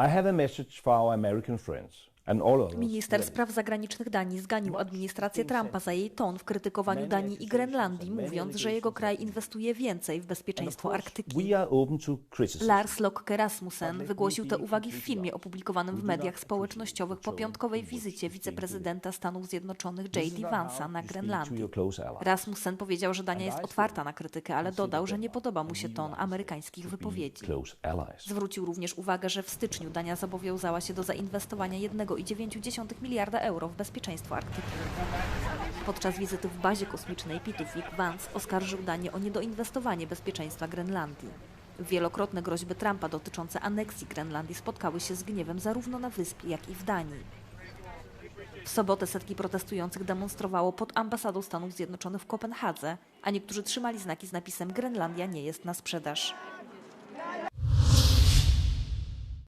I have a message for our American friends Minister spraw zagranicznych Danii zganił administrację Trumpa za jej ton w krytykowaniu Danii i Grenlandii, mówiąc, że jego kraj inwestuje więcej w bezpieczeństwo Arktyki. Lars Lokke Rasmussen wygłosił te uwagi w filmie opublikowanym w mediach społecznościowych po piątkowej wizycie wiceprezydenta Stanów Zjednoczonych J.D. Vance'a na Grenlandii. Rasmussen powiedział, że Dania jest otwarta na krytykę, ale dodał, że nie podoba mu się ton amerykańskich wypowiedzi. Zwrócił również uwagę, że w styczniu Dania zobowiązała się do zainwestowania 1,9 miliarda euro w bezpieczeństwo Arktyki. Podczas wizyty w bazie kosmicznej Pitufik Vance oskarżył Danię o niedoinwestowanie bezpieczeństwa Grenlandii. Wielokrotne groźby Trumpa dotyczące aneksji Grenlandii spotkały się z gniewem zarówno na wyspie, jak i w Danii. W sobotę setki protestujących demonstrowało pod ambasadą Stanów Zjednoczonych w Kopenhadze, a niektórzy trzymali znaki z napisem Grenlandia nie jest na sprzedaż.